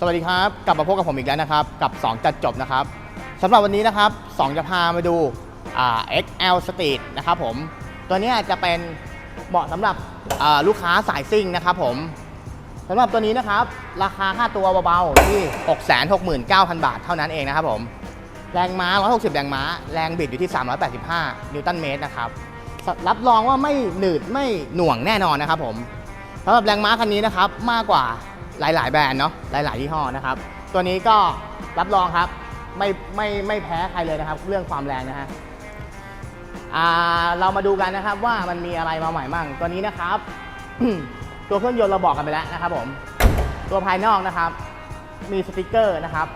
สวัสดีครับ กลับมาพบกับผมอีกแล้วนะครับ กับ 2 จัดจบนะครับสำหรับวันนี้นะครับ 2 จะพามาดูอ่า XL Street นะครับผม ตัวนี้จะเป็นเหมาะสำหรับลูกค้าสายซิ่งนะครับผมสำหรับตัวนี้นะครับ ราคาค่าตัวเบาๆที่ 669,000 บาทเท่านั้นเองนะครับผม แรงม้า 160 แรงม้า แรงบิดอยู่ที่ 385 นิวตันเมตรนะครับ รับรองว่าไม่หนืดไม่หน่วงแน่นอนนะครับผมสำหรับแรงม้าคันนี้นะครับมากกว่า หลายๆ แบรนด์เนาะหลายๆยี่ห้อนะครับ ตัวนี้ก็รับรองครับไม่ไม่ไม่แพ้ใครเลยนะครับ เรื่องความแรงนะฮะอ่าเรามาดูกันนะครับว่ามันมีอะไรมาใหม่มั่งตัวนี้นะครับ ตัวเครื่องยนต์เราบอกกันไปแล้วนะครับผมตัวภายนอกนะครับ มีสติกเกอร์นะครับ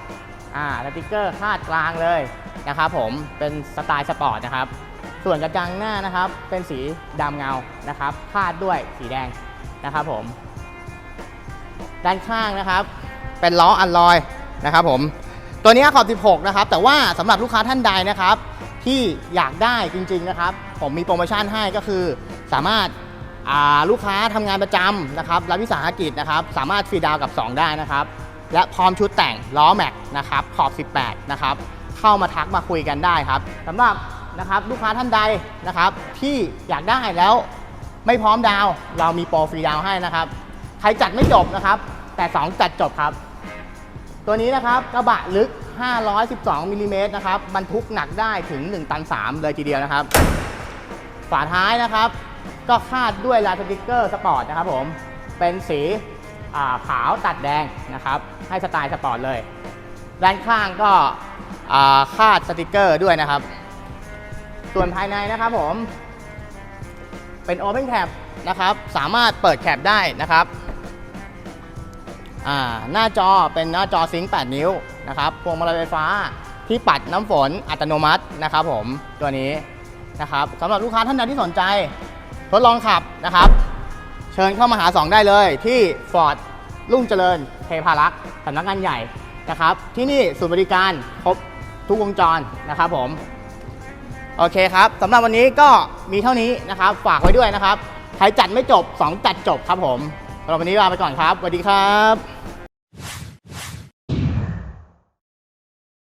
อ่าสติกเกอร์คาดกลางเลยนะครับผมเป็นสไตล์สปอร์ตนะครับ ส่วนกระจังหน้านะครับ เป็นสีดำเงานะครับคาดด้วยสีแดงนะครับผม ด้านข้างนะครับ เป็นล้ออัลลอยนะครับผมตัวนี้ขอบ 16 นะครับ แต่ว่าสำหรับลูกค้าท่านใดนะครับ ที่อยากได้จริง ๆนะครับ ผมมีโปรโมชั่นให้ก็คือ สามารถลูกค้าทำงานประจำนะครับรับวิสาหกิจนะครับ สามารถฟรีดาวกับ 2 ได้นะครับ และพร้อมชุดแต่งล้อแม็กนะครับขอบ 18 นะครับ เข้ามาทักมาคุยกันได้ครับสำหรับนะครับลูกค้าท่านใดนะครับ ที่อยากได้แล้วไม่พร้อมดาว เรามีโปรฟรีดาวให้นะครับ ใครจัดไม่จบนะครับ แต่ 2 จัดจบครับ ตัวนี้นะครับกระบะลึก 512มิลลิเมตรนะครับบรรทุกหนักได้ถึง 1 ตัน 3 เลยทีเดียวนะครับ ฝาท้ายนะครับ ก็คาดด้วยลายสติกเกอร์สปอร์ตนะครับผมเป็นสีาขาวตัดแดงนะครับ ให้สไตล์สปอร์ตเลย ด้านข้างก็คาดสติกเกอร์ด้วยนะครับ ส่วนภายในนะครับผม เป็น Open Cap นะครับ สามารถเปิดแคปได้นะครับ อ่าหน้าจอเป็นหน้าจอซิงค์8นิ้วนะครับพวงมาลัยไฟฟ้าที่ปัดน้ำฝนอัตโนมัตินะครับผมตัวนี้นะครับสำหรับลูกค้าท่านใดที่สนใจ ทดลองขับนะครับ เชิญเข้ามาหา 2 ได้เลยที่ Ford รุ่งเจริญเทพารักษ์สำนักงานใหญ่นะครับ ที่นี่ศูนย์บริการครบทุกวงจรนะครับผม โอเคครับสำหรับวันนี้ก็มีเท่านี้นะครับ ฝากไว้ด้วยนะครับ ใครจัดไม่จบ 2 จัดจบครับผม สำหรับวันนี้ลาไปก่อนครับสวัสดีครับ